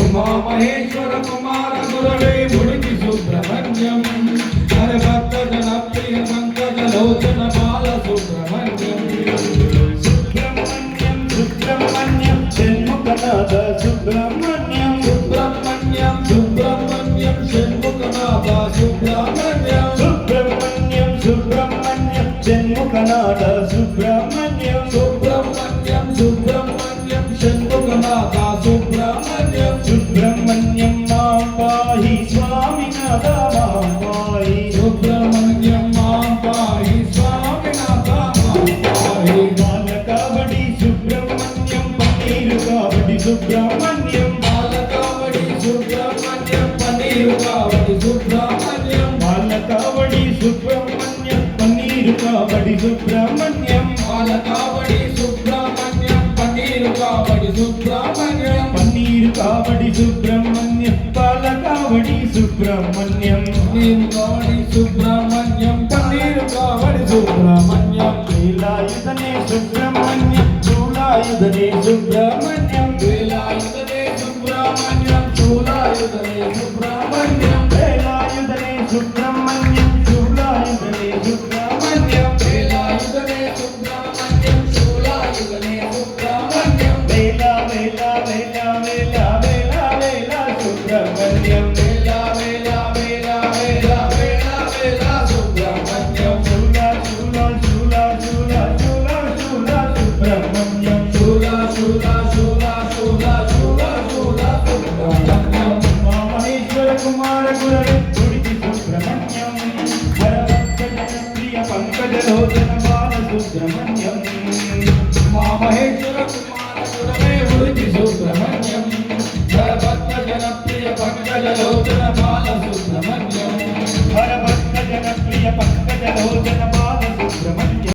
ఉమా మహేశ్వర కుమార గురవే ముడికి సుబ్రహ్మణ్యం. హరిభక్త జనప్రియ పంకజ లోచన బాల సుబ్రహ్మణ్యం. సుబ్రహ్మణ్యం సుబ్రహ్మణ్యం షణ్ముఖనాథ సుబ్రహ్మణ్యం. సుబ్రహ్మణ్యం సుబ్రహ్మణ్యం షణ్ముఖనాథ సుబ్రహ్మణ్యం. సుబ్రహ్మణ్యం సుబ్రహ్మణ్యం షణ్ముఖనాథ సుబ్రహ్మణ్యం. సుబ్రహ్మణ్యం సుబ్రహ్మణ్యం బాల కావడి సుబ్రహ్మణ్యం పన్నీరు కావడి సుబ్రహ్మణ్యం బాల సుబ్రహ్మణ్యం పన్నీరు కాబడి సుబ్రహ్మణ్యం బాల సుబ్రహ్మణ్యం పన్నీరు కావడి సుబ్రహ్మణ్యం పన్నీరు కాబడి సుబ్రహ్మణ్యం బాల సుబ్రహ్మణ్యం పన్నీరు కావడి సుబ్రహ్మణ్యం పన్నీరు కావడి సుబ్రహ్మణ్యం సుబ్రహ్మణ్యం. చూలాయుధనే సుబ్రహ్మణ్యం వేలాయుధనే సుబ్రహ్మణ్యం చూలాయుధనే పంకజ లోచన బాల సుబ్రహ్మణ్యం మా మహేశ్వర కుమార గురవే ఉరికి సుబ్రహ్మణ్యం భక్త జనప్రియ పంకజ లోచన బాల సుబ్రహ్మణ్యం హరభక్త జనప్రియ పంకజ లోచన